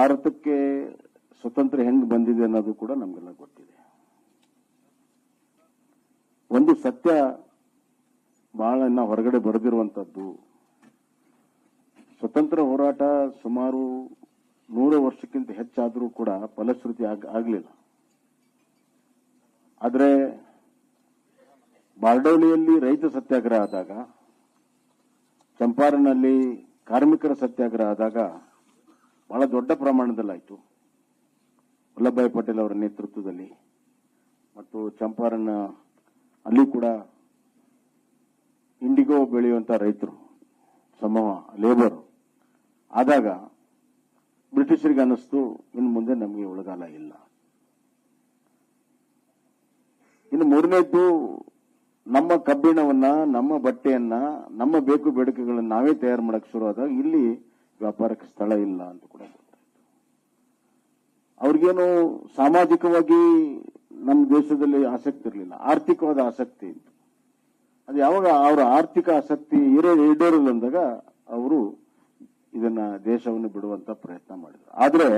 ಭಾರತಕ್ಕೆ ಸ್ವತಂತ್ರ ಹೆಂಗ್ ಬಂದಿದೆ ಅನ್ನೋದು ಕೂಡ ನಮಗೆಲ್ಲ ಗೊತ್ತಿದೆ. ಒಂದು ಸತ್ಯ ಬಹಳ ಹೊರಗಡೆ ಬರೆದಿರುವಂತದ್ದು, ಸ್ವತಂತ್ರ ಹೋರಾಟ ಸುಮಾರು ನೂರು ವರ್ಷಕ್ಕಿಂತ ಹೆಚ್ಚಾದರೂ ಕೂಡ ಫಲಶ್ರುತಿ ಆಗ, ಆಗಲಿಲ್ಲ. ಆದರೆ ಬಾರ್ಡೋಲಿಯಲ್ಲಿ ರೈತ ಸತ್ಯಾಗ್ರಹ ಆದಾಗ, ಚಂಪಾರನಲ್ಲಿ ಕಾರ್ಮಿಕರ ಸತ್ಯಾಗ್ರಹ ಆದಾಗ ಬಹಳ ದೊಡ್ಡ ಪ್ರಮಾಣದಲ್ಲಾಯಿತು. ವಲ್ಲಭಾಯ್ ಪಟೇಲ್ ಅವರ ನೇತೃತ್ವದಲ್ಲಿ. ಮತ್ತು ಚಂಪಾರಣ್ಣ ಅಲ್ಲಿ ಕೂಡ ಇಂಡಿಗೋ ಬೆಳೆಯುವಂತ ರೈತರು ಸಮೂಹ ಲೇಬರ್ ಆದಾಗ ಬ್ರಿಟಿಷರಿಗೆ ಅನ್ನಿಸ್ತು, ಇನ್ನು ಮುಂದೆ ನಮಗೆ ಉಳಗಾಲ ಇಲ್ಲ. ಇನ್ನು ಮೂರನೇದ್ದು, ನಮ್ಮ ಕಬ್ಬಿಣವನ್ನ, ನಮ್ಮ ಬಟ್ಟೆಯನ್ನ, ನಮ್ಮ ಬೇಕು ಬೇಡಿಕೆಗಳನ್ನ ನಾವೇ ತಯಾರು ಮಾಡಕ್ ಶುರು ಆದಾಗ ಇಲ್ಲಿ ವ್ಯಾಪಾರಕ್ಕೆ ಸ್ಥಳ ಇಲ್ಲ ಅಂತ ಕೂಡ ಅವ್ರಿಗೇನು ಸಾಮಾಜಿಕವಾಗಿ ನಮ್ಮ ದೇಶದಲ್ಲಿ ಆಸಕ್ತಿ ಇರಲಿಲ್ಲ, ಆರ್ಥಿಕವಾದ ಆಸಕ್ತಿ ಇತ್ತು. ಅದು ಯಾವಾಗ ಅವರ ಆರ್ಥಿಕ ಆಸಕ್ತಿ ಇರೋ ಅಂದಾಗ ಅವರು ಇದನ್ನ ದೇಶವನ್ನು ಬಿಡುವಂತ ಪ್ರಯತ್ನ ಮಾಡಿದ್ರು. ಆದ್ರೆ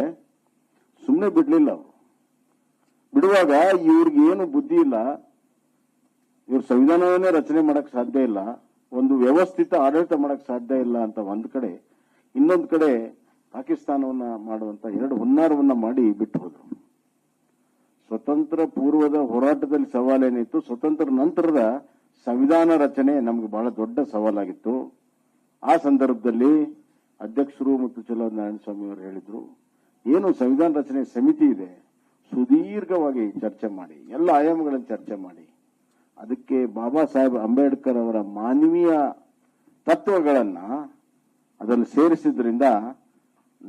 ಸುಮ್ಮನೆ ಬಿಡಲಿಲ್ಲ ಅವರು. ಬಿಡುವಾಗ ಇವ್ರಿಗೆ ಏನು ಬುದ್ಧಿ ಇಲ್ಲ, ಇವ್ರ ಸಂವಿಧಾನವನ್ನೇ ರಚನೆ ಮಾಡಕ್ ಸಾಧ್ಯ ಇಲ್ಲ, ಒಂದು ವ್ಯವಸ್ಥಿತ ಆಡಳಿತ ಮಾಡಕ್ ಸಾಧ್ಯ ಇಲ್ಲ ಅಂತ ಒಂದ್ ಕಡೆ ಇನ್ನೊಂದ್ ಕಡೆ ಪಾಕಿಸ್ತಾನವನ್ನ ಮಾಡುವಂತ ಎರಡು ಹುನ್ನಾರವನ್ನ ಮಾಡಿ ಬಿಟ್ಟು ಹೋದ್ರು. ಸ್ವತಂತ್ರ ಪೂರ್ವದ ಹೋರಾಟದಲ್ಲಿ ಸವಾಲೇನಿತ್ತು, ಸ್ವತಂತ್ರ ನಂತರದ ಸಂವಿಧಾನ ರಚನೆ ನಮ್ಗೆ ಬಹಳ ದೊಡ್ಡ ಸವಾಲಾಗಿತ್ತು. ಆ ಸಂದರ್ಭದಲ್ಲಿ ಅಧ್ಯಕ್ಷರು ಮತ್ತು ನಾರಾಯಣ ಸ್ವಾಮಿ ಅವರು ಹೇಳಿದ್ರು, ಏನು ಸಂವಿಧಾನ ರಚನೆ ಸಮಿತಿ ಇದೆ, ಸುದೀರ್ಘವಾಗಿ ಚರ್ಚೆ ಮಾಡಿ, ಎಲ್ಲ ಆಯಾಮಗಳನ್ನು ಚರ್ಚೆ ಮಾಡಿ. ಅದಕ್ಕೆ ಬಾಬಾ ಸಾಹೇಬ್ ಅಂಬೇಡ್ಕರ್ ಅವರ ಮಾನವೀಯ ತತ್ವಗಳನ್ನ ಅದನ್ನು ಸೇರಿಸಿದ್ರಿಂದ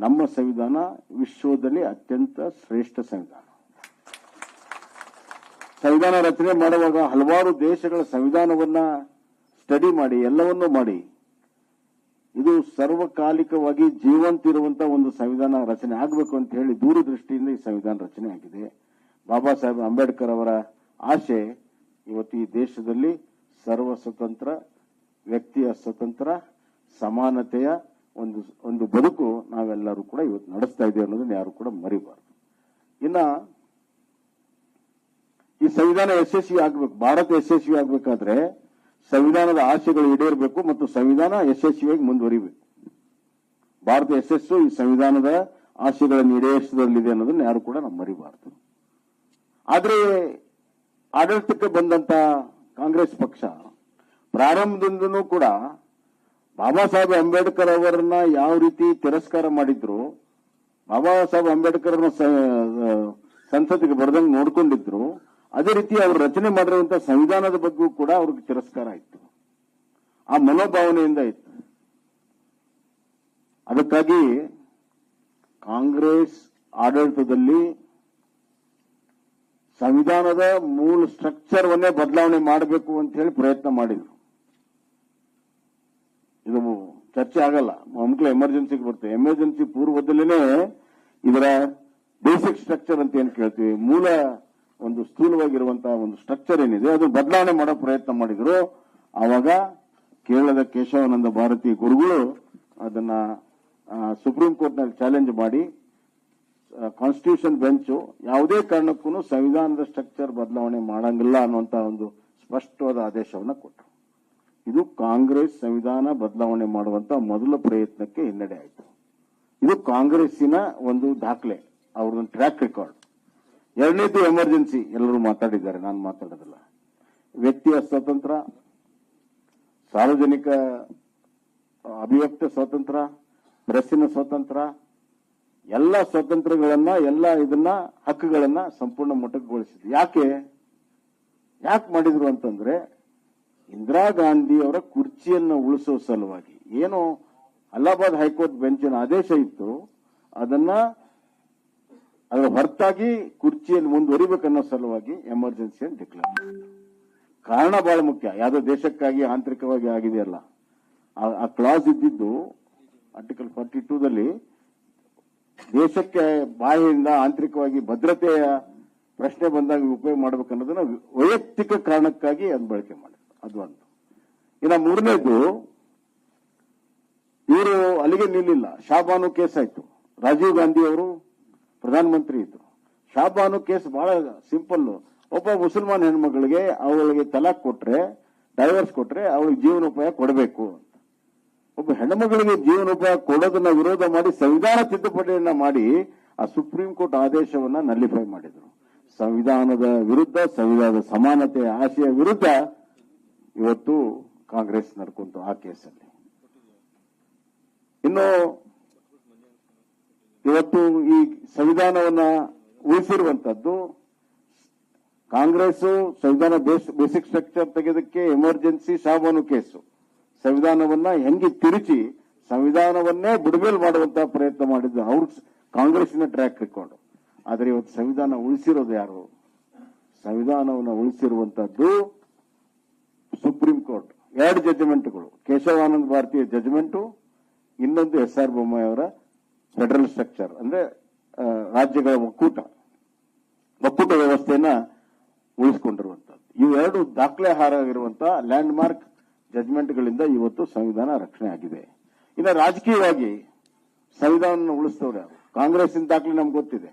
ನಮ್ಮ ಸಂವಿಧಾನ ವಿಶ್ವದಲ್ಲಿ ಅತ್ಯಂತ ಶ್ರೇಷ್ಠ ಸಂವಿಧಾನ. ಸಂವಿಧಾನ ರಚನೆ ಮಾಡುವಾಗ ಹಲವಾರು ದೇಶಗಳ ಸಂವಿಧಾನವನ್ನ ಸ್ಟಡಿ ಮಾಡಿ, ಎಲ್ಲವನ್ನೂ ಮಾಡಿ, ಇದು ಸರ್ವಕಾಲಿಕವಾಗಿ ಜೀವಂತ ಇರುವಂತ ಒಂದು ಸಂವಿಧಾನ ರಚನೆ ಆಗಬೇಕು ಅಂತ ಹೇಳಿ ದೂರದೃಷ್ಟಿಯಿಂದ ಈ ಸಂವಿಧಾನ ರಚನೆ ಆಗಿದೆ. ಬಾಬಾ ಸಾಹೇಬ್ ಅಂಬೇಡ್ಕರ್ ಅವರ ಆಶೆ ಇವತ್ತು ಈ ದೇಶದಲ್ಲಿ ಸರ್ವ ಸ್ವತಂತ್ರ ವ್ಯಕ್ತಿಯ ಸ್ವತಂತ್ರ, ಸಮಾನತೆಯ ಒಂದು ಒಂದು ಬದುಕು ನಾವೆಲ್ಲರೂ ಕೂಡ ಇವತ್ತು ನಡೆಸ್ತಾ ಇದ್ದೇವೆ ಅನ್ನೋದನ್ನ ಯಾರು ಕೂಡ ಮರಿಬಾರದು. ಇನ್ನ ಈ ಸಂವಿಧಾನ ಯಶಸ್ವಿ ಆಗ್ಬೇಕು, ಭಾರತ ಯಶಸ್ವಿ ಆಗ್ಬೇಕಾದ್ರೆ ಸಂವಿಧಾನದ ಆಶೆಗಳು ಈಡೇರಬೇಕು ಮತ್ತು ಸಂವಿಧಾನ ಯಶಸ್ವಿಯಾಗಿ ಮುಂದುವರಿಬೇಕು. ಭಾರತ ಯಶಸ್ಸು ಈ ಸಂವಿಧಾನದ ಆಶೆಗಳನ್ನು ಈಡೇರಿಸಿದಲ್ಲಿದೆ ಅನ್ನೋದನ್ನ ಯಾರು ಕೂಡ ನಾವು ಮರಿಬಾರ್ದು. ಆದ್ರೆ ಆಡಳಿತಕ್ಕೆ ಬಂದಂತ ಕಾಂಗ್ರೆಸ್ ಪಕ್ಷ ಪ್ರಾರಂಭದಿಂದನೂ ಕೂಡ ಬಾಬಾ ಸಾಹೇಬ್ ಅಂಬೇಡ್ಕರ್ ಅವರನ್ನ ಯಾವ ರೀತಿ ತಿರಸ್ಕಾರ ಮಾಡಿದ್ರು ಬಾಬಾ ಸಾಹೇಬ್ ಅಂಬೇಡ್ಕರ್ ಸಂಸತ್ತಿಗೆ ಬರ್ದಂಗೆ ನೋಡ್ಕೊಂಡಿದ್ರು, ಅದೇ ರೀತಿ ಅವರು ರಚನೆ ಮಾಡಿರುವಂತಹ ಸಂವಿಧಾನದ ಬಗ್ಗೆ ಕೂಡ ಅವ್ರಿಗೆ ತಿರಸ್ಕಾರ ಇತ್ತು ಆ ಮನೋಭಾವನೆಯಿಂದ ಇತ್ತು ಅದಕ್ಕಾಗಿ ಕಾಂಗ್ರೆಸ್ ಆಡಳಿತದಲ್ಲಿ ಸಂವಿಧಾನದ ಮೂಲ ಸ್ಟ್ರಕ್ಚರ್ ಬದಲಾವಣೆ ಮಾಡಬೇಕು ಅಂತ ಹೇಳಿ ಪ್ರಯತ್ನ ಮಾಡಿದ್ರು ಇದು ಚರ್ಚೆ ಆಗಲ್ಲ. ಮಕ್ಕಳು ಎಮರ್ಜೆನ್ಸಿಗೆ ಬರುತ್ತೆ ಎಮರ್ಜೆನ್ಸಿ ಪೂರ್ವದಲ್ಲೇ ಇದರ ಬೇಸಿಕ್ ಸ್ಟ್ರಕ್ಚರ್ ಅಂತ ಏನ್ ಕೇಳ್ತೀವಿ? ಮೂಲ ಒಂದು ಸ್ಥೂಲವಾಗಿರುವಂತಹ ಒಂದು ಸ್ಟ್ರಕ್ಚರ್ ಏನಿದೆ, ಅದು ಬದಲಾವಣೆ ಮಾಡೋ ಪ್ರಯತ್ನ ಮಾಡಿದ್ರು. ಆವಾಗ ಕೇರಳದ ಕೇಶವಾನಂದ ಭಾರತಿ ಗುರುಗಳು ಅದನ್ನ ಸುಪ್ರೀಂ ಕೋರ್ಟ್ನಲ್ಲಿ ಚಾಲೆಂಜ್ ಮಾಡಿ ಕಾನ್ಸ್ಟಿಟ್ಯೂಷನ್ ಬೆಂಚ್ ಯಾವುದೇ ಕಾರಣಕ್ಕೂ ಸಂವಿಧಾನದ ಸ್ಟ್ರಕ್ಚರ್ ಬದಲಾವಣೆ ಮಾಡಂಗಿಲ್ಲ ಅನ್ನುವಂತಹ ಒಂದು ಸ್ಪಷ್ಟವಾದ ಆದೇಶವನ್ನು ಕೊಟ್ಟರು ಇದು ಕಾಂಗ್ರೆಸ್ ಸಂವಿಧಾನ ಬದಲಾವಣೆ ಮಾಡುವಂತ ಮೊದಲ ಪ್ರಯತ್ನಕ್ಕೆ ಹಿನ್ನಡೆ ಆಯಿತು. ಇದು ಕಾಂಗ್ರೆಸ್ಸಿನ ಒಂದು ದಾಖಲೆ ಅವ್ರದೊಂದು ಟ್ರ್ಯಾಕ್ ರೆಕಾರ್ಡ್ ಎರಡನೇದು ಎಮರ್ಜೆನ್ಸಿ ಎಲ್ಲರೂ ಮಾತಾಡಿದ್ದಾರೆ, ನಾನು ಮಾತಾಡೋದಿಲ್ಲ. ವ್ಯಕ್ತಿಯ ಸ್ವಾತಂತ್ರ್ಯ ಸಾರ್ವಜನಿಕ, ಅಭಿವ್ಯಕ್ತ ಸ್ವಾತಂತ್ರ್ಯ ಪ್ರೆಸ್ಸಿನ ಸ್ವಾತಂತ್ರ್ಯ ಎಲ್ಲ ಸ್ವಾತಂತ್ರ್ಯಗಳನ್ನ ಎಲ್ಲ ಇದನ್ನ, ಹಕ್ಕುಗಳನ್ನ ಸಂಪೂರ್ಣ ಮೊಟಕುಗೊಳಿಸಿದ್ರು ಯಾಕೆ? ಯಾಕೆ ಮಾಡಿದ್ರು ಅಂತಂದ್ರೆ ಇಂದಿರಾ ಗಾಂಧಿ ಅವರ ಕುರ್ಚಿಯನ್ನು ಉಳಿಸೋ ಸಲುವಾಗಿ. ಏನು ಅಲಹಾಬಾದ್ ಹೈಕೋರ್ಟ್ ಬೆಂಚಿನ ಆದೇಶ ಇತ್ತು, ಅದನ್ನ ಅದರ ಹೊರತಾಗಿ ಕುರ್ಚಿಯಲ್ಲಿ ಮುಂದುವರಿಬೇಕನ್ನೋ ಸಲುವಾಗಿ ಎಮರ್ಜೆನ್ಸಿಯನ್ನು ಡಿಕ್ಲೇರ್ ಕಾರಣ ಬಹಳ ಮುಖ್ಯ. ಯಾವುದೋ ದೇಶಕ್ಕಾಗಿ, ಆಂತರಿಕವಾಗಿ ಆಗಿದೆಯಲ್ಲ. ಆ- ಕ್ಲಾಸ್ ಇದ್ದಿದ್ದು ಆರ್ಟಿಕಲ್ ಫಾರ್ಟಿ ಟೂದಲ್ಲಿ ದೇಶಕ್ಕೆ ಬಾಯಿಯಿಂದ ಆಂತರಿಕವಾಗಿ ಭದ್ರತೆಯ ಪ್ರಶ್ನೆ ಬಂದಾಗ ಉಪಯೋಗ ಮಾಡಬೇಕನ್ನೋದನ್ನ ವೈಯಕ್ತಿಕ ಕಾರಣಕ್ಕಾಗಿ ಅದು ಬಳಕೆ ಮಾಡಿದ್ರು. ಅದು ಒಂದು. ಇನ್ನು ಮೂರನೇದು, ಇವರು ಅಲ್ಲಿಗೆ ನಿಲ್ಲಿಲ್ಲ. ಶಾಬಾನು ಕೇಸ್ ಆಯ್ತು. ರಾಜೀವ್ ಗಾಂಧಿ ಅವರು ಪ್ರಧಾನಮಂತ್ರಿ ಇದ್ರು. ಶಾಬಾನು ಕೇಸ್ ಬಹಳ ಸಿಂಪಲ್ ಒಬ್ಬ ಮುಸಲ್ಮಾನ್ ಹೆಣ್ಮಗಳಿಗೆ ಅವಳಿಗೆ ತಲಾಕ್ ಕೊಟ್ರೆ, ಡೈವರ್ಸ್ ಕೊಟ್ರೆ ಅವಳಿಗೆ ಜೀವನೋಪಾಯ ಕೊಡಬೇಕು ಅಂತ. ಒಬ್ಬ ಹೆಣ್ಮಗಳಿಗೆ ಜೀವನೋಪಾಯ ಕೊಡೋದನ್ನ ವಿರೋಧ ಮಾಡಿ ಸಂವಿಧಾನ ತಿದ್ದುಪಡಿಯನ್ನ ಮಾಡಿ ಆ ಸುಪ್ರೀಂ ಕೋರ್ಟ್ ಆದೇಶವನ್ನ ನಲ್ಲಿಫೈ ಮಾಡಿದ್ರು. ಸಂವಿಧಾನದ ವಿರುದ್ಧ, ಸಂವಿಧಾನದ ಸಮಾನತೆ ಆಶಯ ವಿರುದ್ಧ ಇವತ್ತು ಕಾಂಗ್ರೆಸ್ ನಡ್ಕೊಂತು ಆ ಕೇಸಲ್ಲಿ. ಇನ್ನು ಇವತ್ತು ಈ ಸಂವಿಧಾನವನ್ನ ಉಳಿಸಿರುವಂತದ್ದು ಕಾಂಗ್ರೆಸ್ ಸಂವಿಧಾನ ಬೇಸಿಕ್ ಸ್ಟ್ರಕ್ಚರ್ ತೆಗೆದಕ್ಕೆ ಎಮರ್ಜೆನ್ಸಿ ಸಾಬಾನು ಕೇಸು. ಸಂವಿಧಾನವನ್ನ ಹೆಂಗೆ ತಿರುಚಿ ಸಂವಿಧಾನವನ್ನೇ ಬಿಡುಗಡೆ ಮಾಡುವಂತಹ ಪ್ರಯತ್ನ ಮಾಡಿದ್ದು ಅವ್ರ ಕಾಂಗ್ರೆಸ್ನ ಟ್ರ್ಯಾಕ್ ರೆಕಾರ್ಡ್ ಆದರೆ ಇವತ್ತು ಸಂವಿಧಾನ ಉಳಿಸಿರೋದು ಯಾರು? ಸಂವಿಧಾನವನ್ನು ಉಳಿಸಿರುವಂತದ್ದು ಸುಪ್ರೀಂ ಕೋರ್ಟ್. ಎರಡು ಜಜ್ಮೆಂಟ್ಗಳು. ಕೇಶವಾನಂದ ಭಾರತೀಯ ಜಜ್ಮೆಂಟು, ಇನ್ನೊಂದು ಎಸ್ ಆರ್ ಬೊಮ್ಮಾಯಿ ಅವರ ಫೆಡರಲ್ ಸ್ಟ್ರಕ್ಚರ್. ಅಂದ್ರೆ ರಾಜ್ಯಗಳ ಒಕ್ಕೂಟ. ಒಕ್ಕೂಟ ವ್ಯವಸ್ಥೆಯನ್ನ ಉಳಿಸಿಕೊಂಡಿರುವಂತದ್ದು ಇವೆರಡು ದಾಖಲೆ ಹಾರಾಗಿರುವಂತಹ ಲ್ಯಾಂಡ್ ಮಾರ್ಕ್ ಜಜ್ಮೆಂಟ್ಗಳಿಂದ ಇವತ್ತು ಸಂವಿಧಾನ ರಕ್ಷಣೆ ಆಗಿದೆ. ಇನ್ನು ರಾಜಕೀಯವಾಗಿ ಸಂವಿಧಾನ ಉಳಿಸ್ತವ್ರೆ ಯಾರು? ಕಾಂಗ್ರೆಸ್ಸಿನ ದಾಖಲೆ ನಮ್ಗೆ ಗೊತ್ತಿದೆ.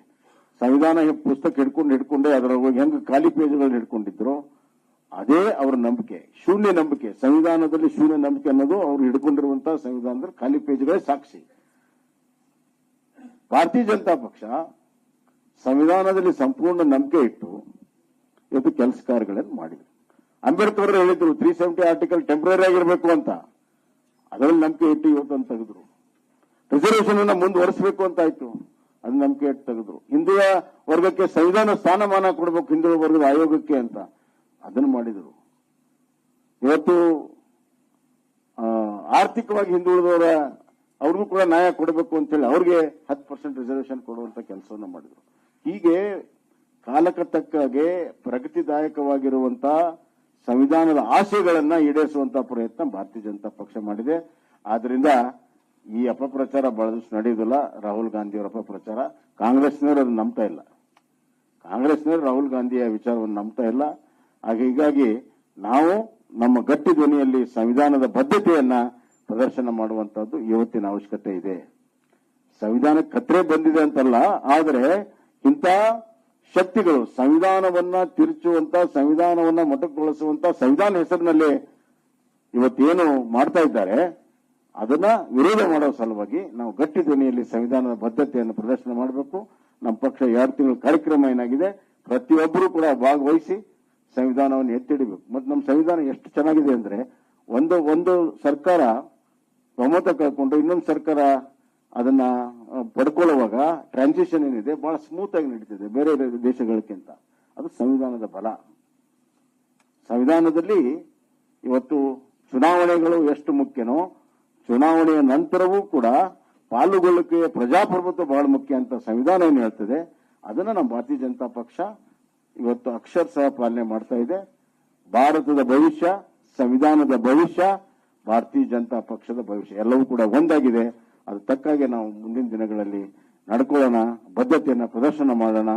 ಸಂವಿಧಾನ ಪುಸ್ತಕ ಹಿಡ್ಕೊಂಡು ಹಿಡ್ಕೊಂಡೆ ಅದರ ಹೆಂಗ್ ಖಾಲಿ ಪೇಜ್ಗಳನ್ನ ಹಿಡ್ಕೊಂಡಿದ್ರು? ಅದೇ ಅವರ ನಂಬಿಕೆ, ಶೂನ್ಯ ನಂಬಿಕೆ, ಸಂವಿಧಾನದಲ್ಲಿ ಶೂನ್ಯ ನಂಬಿಕೆ ಅನ್ನೋದು ಅವರು ಹಿಡ್ಕೊಂಡಿರುವಂತಹ ಸಂವಿಧಾನದಲ್ಲಿ ಖಾಲಿ ಪೇಜ್ಗಳೇ ಸಾಕ್ಷಿ. ಭಾರತೀಯ ಜನತಾ ಪಕ್ಷ ಸಂವಿಧಾನದಲ್ಲಿ ಸಂಪೂರ್ಣ ನಂಬಿಕೆ ಇಟ್ಟು ಇವತ್ತು ಕೆಲಸ ಕಾರ್ಯಗಳನ್ನು ಮಾಡಿದ್ರು ಅಂಬೇಡ್ಕರ್ ಹೇಳಿದ್ರು ತ್ರೀ ಸೆವೆಂಟಿ ಆರ್ಟಿಕಲ್ ಟೆಂಪರರಿ ಆಗಿರಬೇಕು ಅಂತ. ಅದರಲ್ಲಿ ನಂಬಿಕೆ ಇಟ್ಟು ಇವತ್ತು ಅಂತ ತೆಗೆದ್ರು. ರಿಸರ್ವೇಷನ್ ಅನ್ನ ಮುಂದುವರಿಸಬೇಕು ಅಂತ ಆಯ್ತು. ಅದು ನಂಬಿಕೆ ಇಟ್ಟು ತೆಗೆದ್ರು. ಹಿಂದಿಯ ವರ್ಗಕ್ಕೆ ಸಂವಿಧಾನ ಸ್ಥಾನಮಾನ ಕೊಡಬೇಕು ಹಿಂದುಳಿದ ವರ್ಗದ ಆಯೋಗಕ್ಕೆ ಅಂತ. ಅದನ್ನು ಮಾಡಿದರು. ಇವತ್ತು ಆರ್ಥಿಕವಾಗಿ ಹಿಂದುಳಿದವರ, ಅವ್ರಿಗೂ ಕೂಡ ನ್ಯಾಯ ಕೊಡಬೇಕು ಅಂತೇಳಿ ಅವ್ರಿಗೆ ಹತ್ತು ಪರ್ಸೆಂಟ್ ರಿಸರ್ವೇಶನ್ ಕೊಡುವಂತ ಕೆಲಸವನ್ನು ಮಾಡಿದರು. ಹೀಗೆ ಕಾಲಕ್ಕೆ ತಕ್ಕಾಗೆ ಪ್ರಗತಿದಾಯಕವಾಗಿರುವಂತ ಸಂವಿಧಾನದ ಆಶಯಗಳನ್ನ ಈಡೇರಿಸುವಂತ ಪ್ರಯತ್ನ ಭಾರತೀಯ ಜನತಾ ಪಕ್ಷ ಮಾಡಿದೆ. ಆದ್ರಿಂದ ಈ ಅಪಪ್ರಚಾರ ಬಹಳಷ್ಟು ನಡೆಯುವುದಿಲ್ಲ. ರಾಹುಲ್ ಗಾಂಧಿಯವರ ಅಪಪ್ರಚಾರ. ಕಾಂಗ್ರೆಸ್ನವರು ಅದನ್ನ ನಂಬ್ತಾ ಇಲ್ಲ. ಕಾಂಗ್ರೆಸ್ನವರು ರಾಹುಲ್ ಗಾಂಧಿಯ ವಿಚಾರವನ್ನು ನಂಬ್ತಾ ಇಲ್ಲ. ಹಾಗೆ ಹೀಗಾಗಿ ನಾವು ನಮ್ಮ ಗಟ್ಟಿ ಧ್ವನಿಯಲ್ಲಿ ಸಂವಿಧಾನದ ಬದ್ಧತೆಯನ್ನ ಪ್ರದರ್ಶನ ಮಾಡುವಂತಹದ್ದು ಇವತ್ತಿನ ಅವಶ್ಯಕತೆ ಇದೆ. ಸಂವಿಧಾನ ಕತ್ರೆ ಬಂದಿದೆ ಅಂತಲ್ಲ, ಆದರೆ ಇಂತಹ ಶಕ್ತಿಗಳು ಸಂವಿಧಾನವನ್ನ ತಿರುಚುವಂತ, ಸಂವಿಧಾನವನ್ನ ಮೊಟಕುಗೊಳಿಸುವಂತ ಸಂವಿಧಾನ ಹೆಸರಿನಲ್ಲಿ ಇವತ್ತೇನು ಮಾಡ್ತಾ ಇದ್ದಾರೆ, ಅದನ್ನ ವಿರೋಧ ಮಾಡೋ ಸಲುವಾಗಿ ನಾವು ಗಟ್ಟಿ ಧ್ವನಿಯಲ್ಲಿ ಸಂವಿಧಾನದ ಬದ್ಧತೆಯನ್ನು ಪ್ರದರ್ಶನ ಮಾಡಬೇಕು. ನಮ್ಮ ಪಕ್ಷ ಎರಡು ತಿಂಗಳ ಕಾರ್ಯಕ್ರಮ ಏನಾಗಿದೆ, ಪ್ರತಿಯೊಬ್ಬರೂ ಕೂಡ ಭಾಗವಹಿಸಿ ಸಂವಿಧಾನವನ್ನು ಎತ್ತಿಡಬೇಕು. ಮತ್ತು ನಮ್ಮ ಸಂವಿಧಾನ ಎಷ್ಟು ಚೆನ್ನಾಗಿದೆ ಅಂದ್ರೆ ಒಂದು ಒಂದು ಸರ್ಕಾರ ಬಹುಮತ ಕಳ್ಕೊಂಡು ಇನ್ನೊಂದು ಸರ್ಕಾರ ಅದನ್ನ ಪಡ್ಕೊಳ್ಳುವಾಗ ಟ್ರಾನ್ಸಿಷನ್ ಏನಿದೆ ಬಹಳ ಸ್ಮೂತ್ ಆಗಿ ನಡೀತಿದೆ ಬೇರೆ ದೇಶಗಳಕ್ಕಿಂತ ಅದು ಸಂವಿಧಾನದ ಬಲ. ಸಂವಿಧಾನದಲ್ಲಿ ಇವತ್ತು ಚುನಾವಣೆಗಳು ಎಷ್ಟು ಮುಖ್ಯನೋ, ಚುನಾವಣೆಯ ನಂತರವೂ ಕೂಡ ಪಾಲುಗೊಳ್ಳಿಕೆ ಪ್ರಜಾಪ್ರಭುತ್ವ ಬಹಳ ಮುಖ್ಯ ಅಂತ ಸಂವಿಧಾನ ಏನು ಹೇಳ್ತದೆ, ಅದನ್ನ ನಮ್ಮ ಭಾರತೀಯ ಜನತಾ ಪಕ್ಷ ಇವತ್ತು ಅಕ್ಷರಶಃ ಪಾಲನೆ ಮಾಡ್ತಾ ಇದೆ. ಭಾರತದ ಭವಿಷ್ಯ, ಸಂವಿಧಾನದ ಭವಿಷ್ಯ, ಭಾರತೀಯ ಜನತಾ ಪಕ್ಷದ ಭವಿಷ್ಯ ಎಲ್ಲವೂ ಕೂಡ ಒಂದಾಗಿದೆ. ಅದು ತಕ್ಕಾಗೆ ನಾವು ಮುಂದಿನ ದಿನಗಳಲ್ಲಿ ನಡ್ಕೊಳ್ಳೋಣ, ಬದ್ಧತೆಯನ್ನ ಪ್ರದರ್ಶನ ಮಾಡೋಣ.